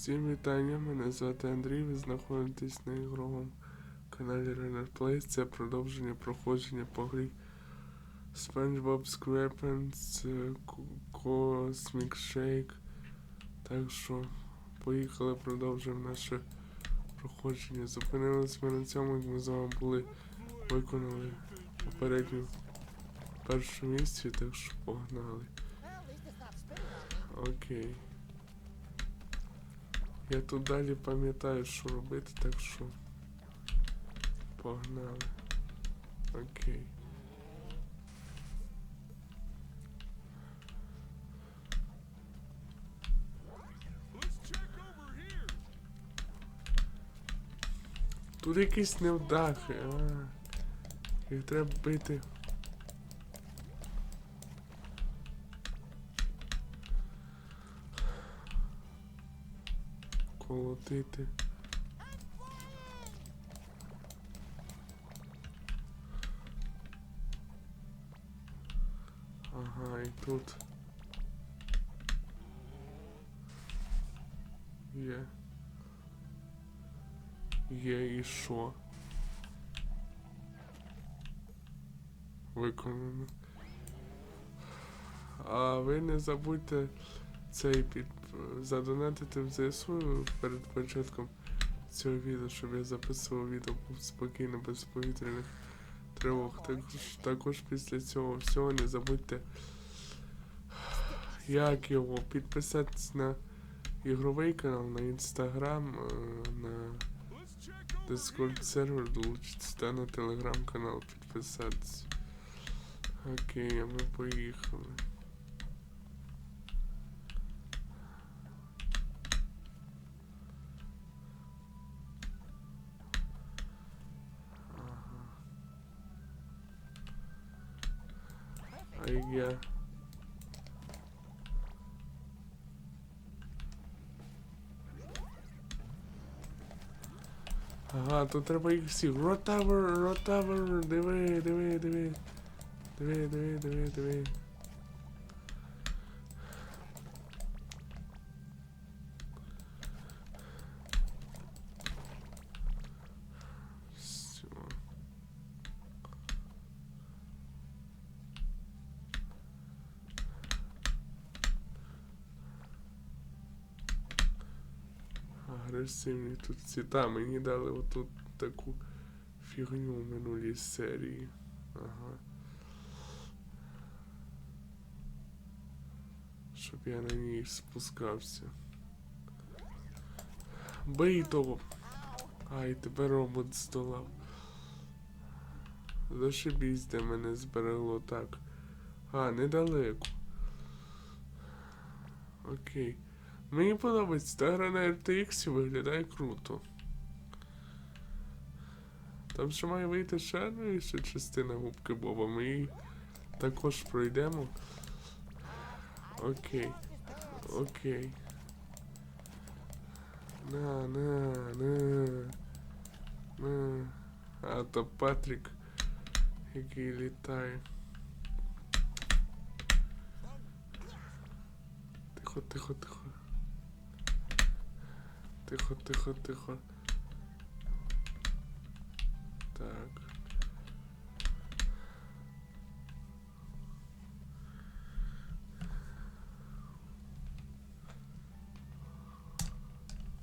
Всім вітання, мене звати Андрій, ви знаходитесь на ігровому каналі Runner Plays. Це продовження проходження по грі SpongeBob SquarePants е, Cosmic Shake. Так що поїхали, продовжуємо наше проходження. Зупинились ми на цьому, як ми з вами були, виконали попередню першу місію, так що погнали. Окей. Я тут далі пам'ятаю, що робити, так що погнали. Окей. Тут якісь невдахи, а. Їх треба бити. Колотити. Ага, і тут. Є. Є і що? Виконано. А ви не забудьте цей під задонатити в ЗСУ перед початком цього відео, щоб я записував відео спокійно, без повітряних тривог. Також, також після цього всього не забудьте, як його підписатись на ігровий канал, на інстаграм, е, на Discord сервер долучитись та на телеграм-канал підписатись. Окей, а ми поїхали. А я. Ага, тут треба їх всіх. Ротавер, ротавер, диви, диви, диви. Диви, диви, диви, диви. Всё. Агресивні тут ці. Та, мені дали отут таку фігню в минулій серії. Ага. Щоб я на ній спускався. Бий того. Ай, тебе робот здолав. Зашибісь, де мене зберегло так. А, недалеко. Окей. Мені подобається, та гра на RTX виглядає круто. Там ще має вийти ще інша частина губки Боба. Ми її також пройдемо. Окей. Окей. На, на, на. На. А то Патрік, який літає. Тихо, тихо, тихо. Тихо, тихо, тихо. Так.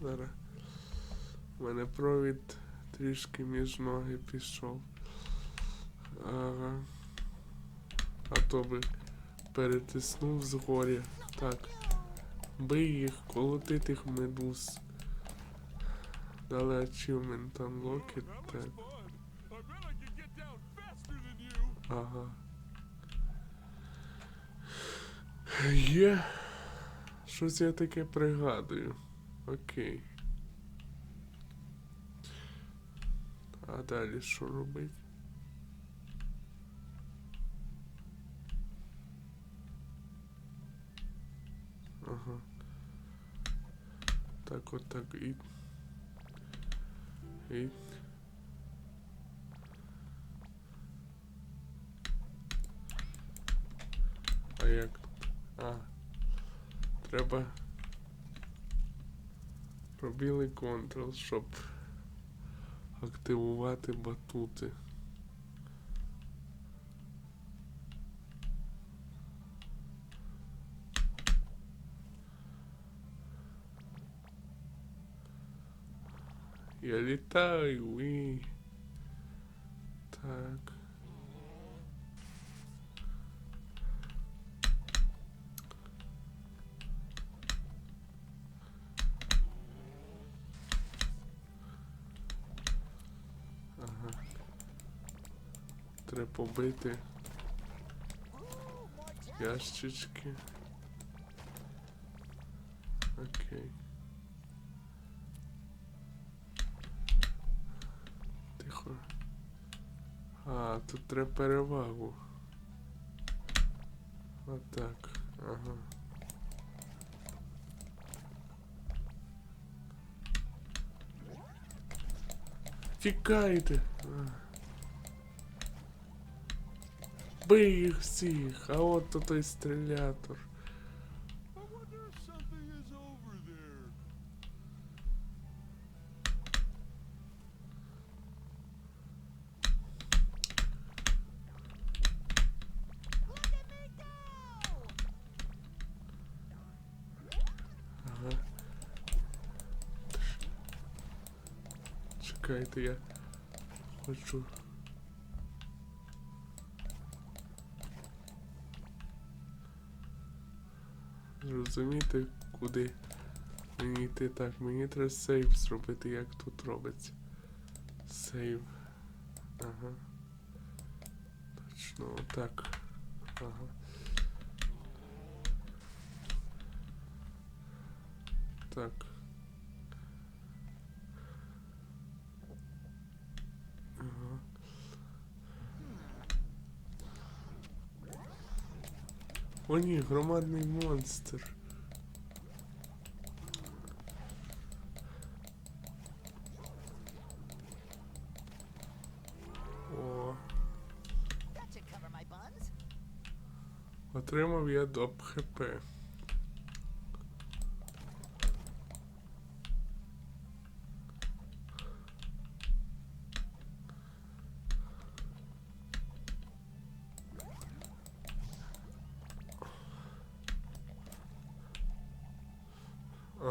Зараз. У мене провід трішки між ноги пішов. Ага. А то би перетиснув згоря. Так. Бий їх, колоти тих медуз. Дали achievement unlocked, так. Ага. Є. Щось я таке пригадую. Окей. А далі що робить? Ага. Так от так і. І. А як? А. Треба Пробілий Ctrl, щоб активувати батути. Я літаю і... Так. Ага. Треба побити ящички. Окей. Тихо. А, тут треба перевагу. Отак. Ага. Тікайте. Бий їх всіх, а от то той стрілятор. Чекайте, я хочу. Зрозуміти, куди мені йти. Так, мені треба сейв зробити, як тут робиться. Сейв. Ага. Точно, отак. Ага. Так. Ага. О ні, громадний монстр. О, отримав я доп хп.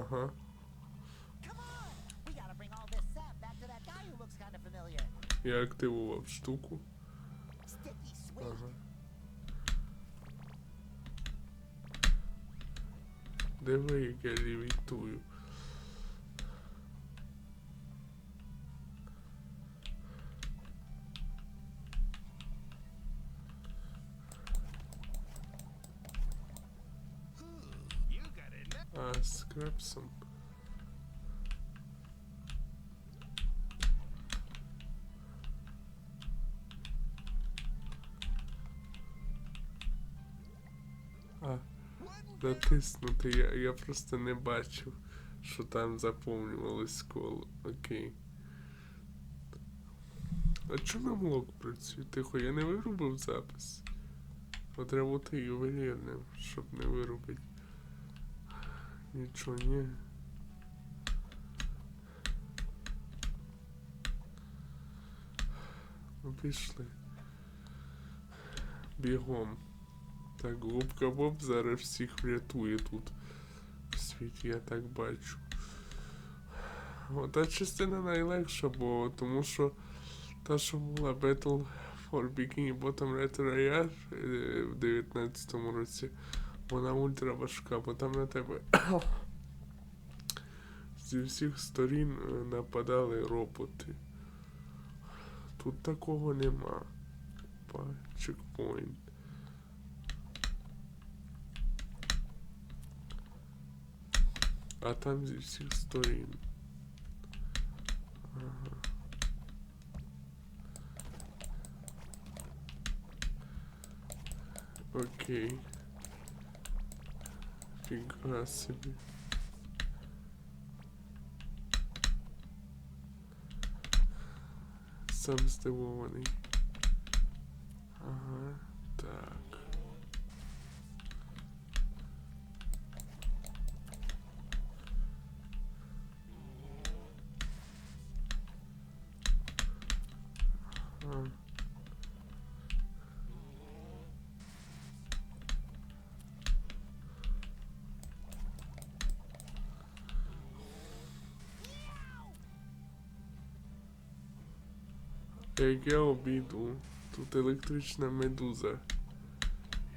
Familiar. Я активував штуку. Ага. Диви, як я лівітую. Крепсом. А, натиснути я, я просто не бачив, що там заповнювалось коло. Окей. А чому нам лог працює? Тихо, я не вирубив запис. От треба бути ювелірним, щоб не вирубити. Нічого, ні. Ну пішли. Бігом. Так, губка Боб зараз всіх врятує тут. В світі, я так бачу. Ота частина найлегша, бо тому що та, що була Battle for Bikini Bottom Red Royale е, в 19-му році, вона ультра важка, бо там на тебе зі всіх сторін е, нападали роботи. Тут такого нема. Па, чекпоінт. А там зі всіх сторін. Ага. Окей. Фіга собі. Сам здивований. Ага, так. Як я обійду, тут електрична медуза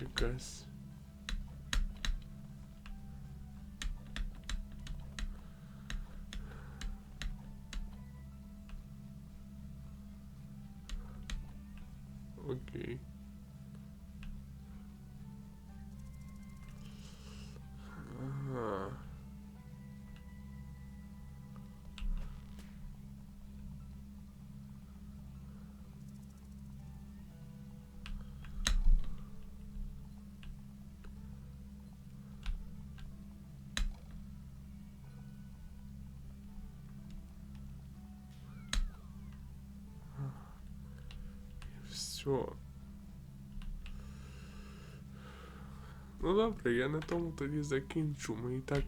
якась. Окей. Ага. Все. Ну добре, я на тому тоді закінчу. Ми і так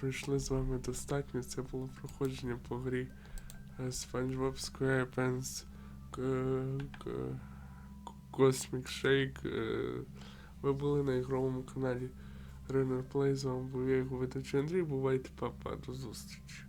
пройшли з вами достатньо. Це було проходження по грі е, SpongeBob SquarePants Cosmic Shake. Е, Ви були на ігровому каналі Runner Play. З вами був я його ведучий Андрій. Бувайте, папа, до зустрічі.